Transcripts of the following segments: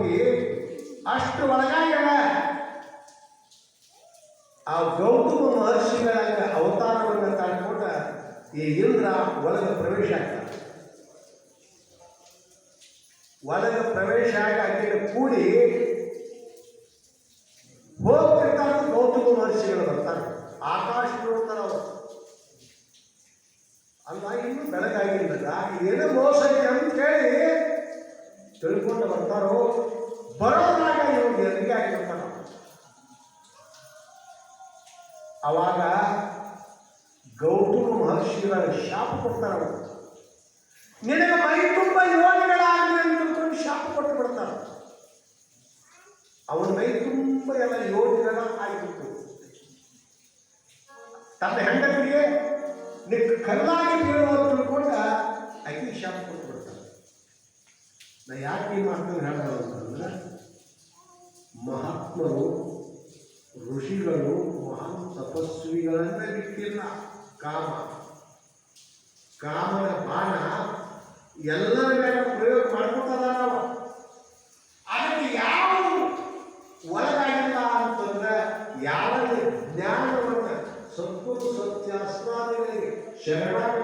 ಹೋಗಿ ಅಷ್ಟು ಒಳಗಾಗ್ಯಾವ ಆ ಗೌತಮ ಮಹರ್ಷಿಗಳ ಅವತಾರವನ್ನು ತಾಳ್ಕೊಂಡ ಈ ಇಂದ್ರ ಒಳಗೆ ಪ್ರವೇಶ ಆಗ್ತಾನೆ. ಒಳಗೆ ಪ್ರವೇಶ ಆಗಿ ಕೂಡಿ ಹೋಗ್ತಿರ್ತಾರ ಗೌತಮ ಮಹರ್ಷಿಗಳು ಬರ್ತಾರೆ. ಆಕಾಶ ನೋಡ್ತಾರ ಅವರು. ಅಲ್ಲ, ಇನ್ನು ಬೆಳಗಾಗಿಲ್ಲ. ಏನೋ ಮೋಸ ಇದೆ ತಿಳ್ಕೊಂಡು ಬರ್ತಾರೋ ಬರೋದಾಗ ಇವರು ಎದುರಿಗೆ ಆಗಿರ್ತಾರ ಅವಾಗ ಗೌತಮ ಮಹರ್ಷಿಗಳ ಶಾಪ ಕೊಡ್ತಾರ ನಿನಗೆ ಮೈ ತುಂಬ ಯೋಗಿಗಳಾಗಲಿ ಅಂತ ಶಾಪ ಕೊಟ್ಟು ಬಿಡ್ತಾರ. ಅವನ ಮೈ ತುಂಬ ಎಲ್ಲ ಯೋಗಿಗಳ ಆಗಿತ್ತು ತನ್ನ ಹೆಂಡತಿಗೆ ನಿಕ್ ಕಲ್ಲಾಗಿ ಬೀಳುವ ತಿಳ್ಕೊಂಡ ಅಕ್ಕಿ ಶಾಪ ಕೊಟ್ಟು ಬಿಡ್ತಾನೆ ನಾ ಯಾಕೆ ಈ ಮಾತನ್ನು ಹೇಳೋದು ಅಂತಂದ್ರೆ, ಮಹಾತ್ಮರು, ಋಷಿಗಳು, ಮಹಾನ್ ತಪಸ್ವಿಗಳನ್ನ ಬಿಟ್ಟಿಲ್ಲ. ಕಾಮ. ಕಾಮನ ಬಾಣ ಎಲ್ಲರ ಮೇಲೆ ಪ್ರಯೋಗ ಮಾಡ್ಕೊತದ ನಾವು ಅದಕ್ಕೆ ಯಾವ ಒಳಗಾಗಿಲ್ಲ ಅಂತಂದ್ರೆ ಯಾವ ಜ್ಞಾನವನ್ನು ಸತ್ಪುರು ಸತ್ಯಾಸ್ವಾದಿಗಳಿಗೆ ಶರಣಾಗಿ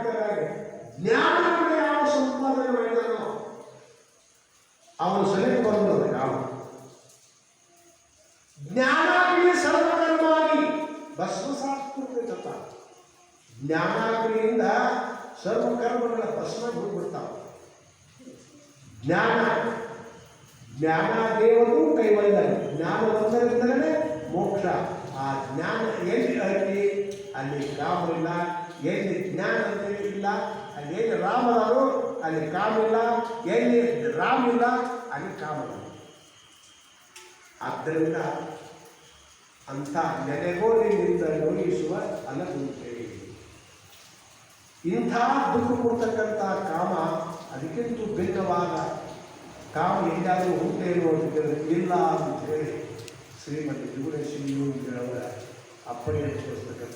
ಜ್ಞಾನವನ್ನು ಯಾವ ಸಂಪಾದನೆ ಅವನು ಸರಿ ಬಂದದ ಯಾವ ಜ್ಞಾನಾಗ್ನಿ ಸರ್ವಕರ್ಮಾಗಿ ಭಸ್ಮಸಾತ್ಮಕ ಜ್ಞಾನಾಗ್ನಿಯಿಂದ ಸರ್ವಕರ್ಮಗಳ ಭಸ್ಮ ಹೋಗ್ಬಿಡ್ತಾವ ಜ್ಞಾನ ಜ್ಞಾನ. ದೇವರು ಕೈವಲ್ಲ ಜ್ಞಾನ ಒಂದರಿಂದಲೇ ಮೋಕ್ಷ. ಆ ಜ್ಞಾನ ಎಲ್ಲಿ ಅಲ್ಲಿ ಅಲ್ಲಿ ಕಾಮ ಇಲ್ಲ ಎಲ್ಲಿ ಜ್ಞಾನ ಅಂತ ಇಲ್ಲ. ಅಲ್ಲಿ ರಾಮರಾರು ಅಲ್ಲಿ ಕಾಮ ಇಲ್ಲ ಎಲ್ಲಿ ರಾಮ ಇಲ್ಲ ಅಲ್ಲಿ ಕಾಮ ಆದ್ದರಿಂದ ಅಂಥ ನೆನೆಗೋಲಿನಿಂದ ನೋಯಿಸುವ ಅನಗುಂಟೆ ಇಂಥ ದುಃಖ ಕೊಡ್ತಕ್ಕಂಥ ಕಾಮ ಅದಕ್ಕಿಂತ ಭಿನ್ನವಾದ ಕಾಮ ಎಲ್ಲಾದರೂ ಉಂಟೆ ಕೇಳಿದ್ರೆ ಇಲ್ಲ ಅಂತ ಹೇಳಿ ಶ್ರೀಮತಿ ಯೋಗಿಗಳವರ ಅಪ್ಪಣೆ ತೋರಿಸ್ತಕ್ಕಂಥ